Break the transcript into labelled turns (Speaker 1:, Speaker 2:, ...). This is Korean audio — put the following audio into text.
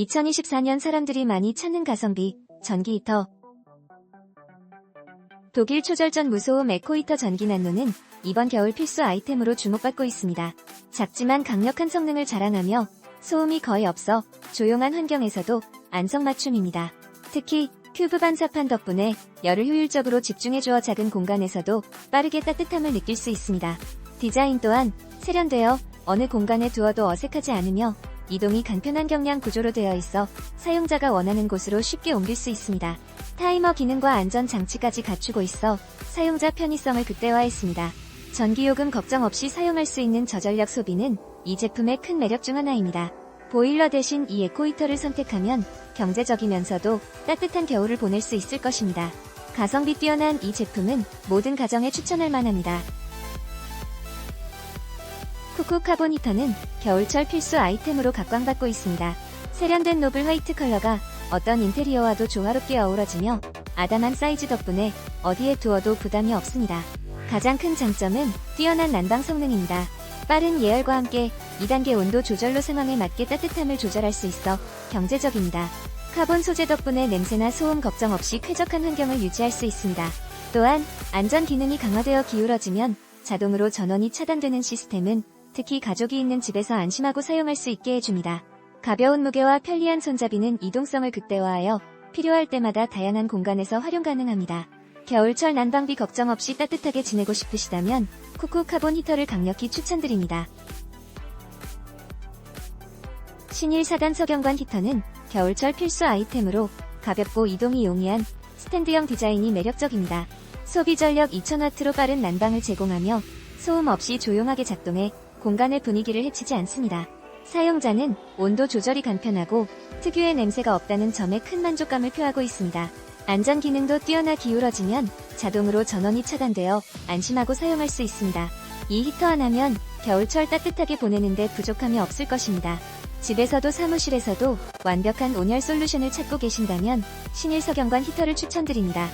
Speaker 1: 2024년 사람들이 많이 찾는 가성비, 전기 히터. 독일 초절전 무소음 에코히터 전기 난로는 이번 겨울 필수 아이템으로 주목받고 있습니다. 작지만 강력한 성능을 자랑하며 소음이 거의 없어 조용한 환경에서도 안성맞춤입니다. 특히 큐브 반사판 덕분에 열을 효율적으로 집중해주어 작은 공간에서도 빠르게 따뜻함을 느낄 수 있습니다. 디자인 또한 세련되어 어느 공간에 두어도 어색하지 않으며 이동이 간편한 경량 구조로 되어 있어 사용자가 원하는 곳으로 쉽게 옮길 수 있습니다. 타이머 기능과 안전 장치까지 갖추고 있어 사용자 편의성을 극대화했습니다. 전기요금 걱정 없이 사용할 수 있는 저전력 소비는 이 제품의 큰 매력 중 하나입니다. 보일러 대신 이 에코히터를 선택하면 경제적이면서도 따뜻한 겨울을 보낼 수 있을 것입니다. 가성비 뛰어난 이 제품은 모든 가정에 추천할 만합니다. 쿠쿠 카본 히터는 겨울철 필수 아이템으로 각광받고 있습니다. 세련된 노블 화이트 컬러가 어떤 인테리어와도 조화롭게 어우러지며 아담한 사이즈 덕분에 어디에 두어도 부담이 없습니다. 가장 큰 장점은 뛰어난 난방 성능입니다. 빠른 예열과 함께 2단계 온도 조절로 상황에 맞게 따뜻함을 조절할 수 있어 경제적입니다. 카본 소재 덕분에 냄새나 소음 걱정 없이 쾌적한 환경을 유지할 수 있습니다. 또한 안전 기능이 강화되어 기울어지면 자동으로 전원이 차단되는 시스템은 특히 가족이 있는 집에서 안심하고 사용할 수 있게 해줍니다. 가벼운 무게와 편리한 손잡이는 이동성을 극대화하여 필요할 때마다 다양한 공간에서 활용 가능합니다. 겨울철 난방비 걱정 없이 따뜻하게 지내고 싶으시다면 쿠쿠 카본 히터를 강력히 추천드립니다. 신일 4단 석영관 히터는 겨울철 필수 아이템으로 가볍고 이동이 용이한 스탠드형 디자인이 매력적입니다. 소비 전력 2000W로 빠른 난방을 제공하며 소음 없이 조용하게 작동해 공간의 분위기를 해치지 않습니다. 사용자는 온도 조절이 간편하고 특유의 냄새가 없다는 점에 큰 만족감을 표하고 있습니다. 안전 기능도 뛰어나 기울어지면 자동으로 전원이 차단되어 안심하고 사용할 수 있습니다. 이 히터 하나면 겨울철 따뜻하게 보내는데 부족함이 없을 것입니다. 집에서도 사무실에서도 완벽한 온열 솔루션을 찾고 계신다면 신일 석영관 히터를 추천드립니다.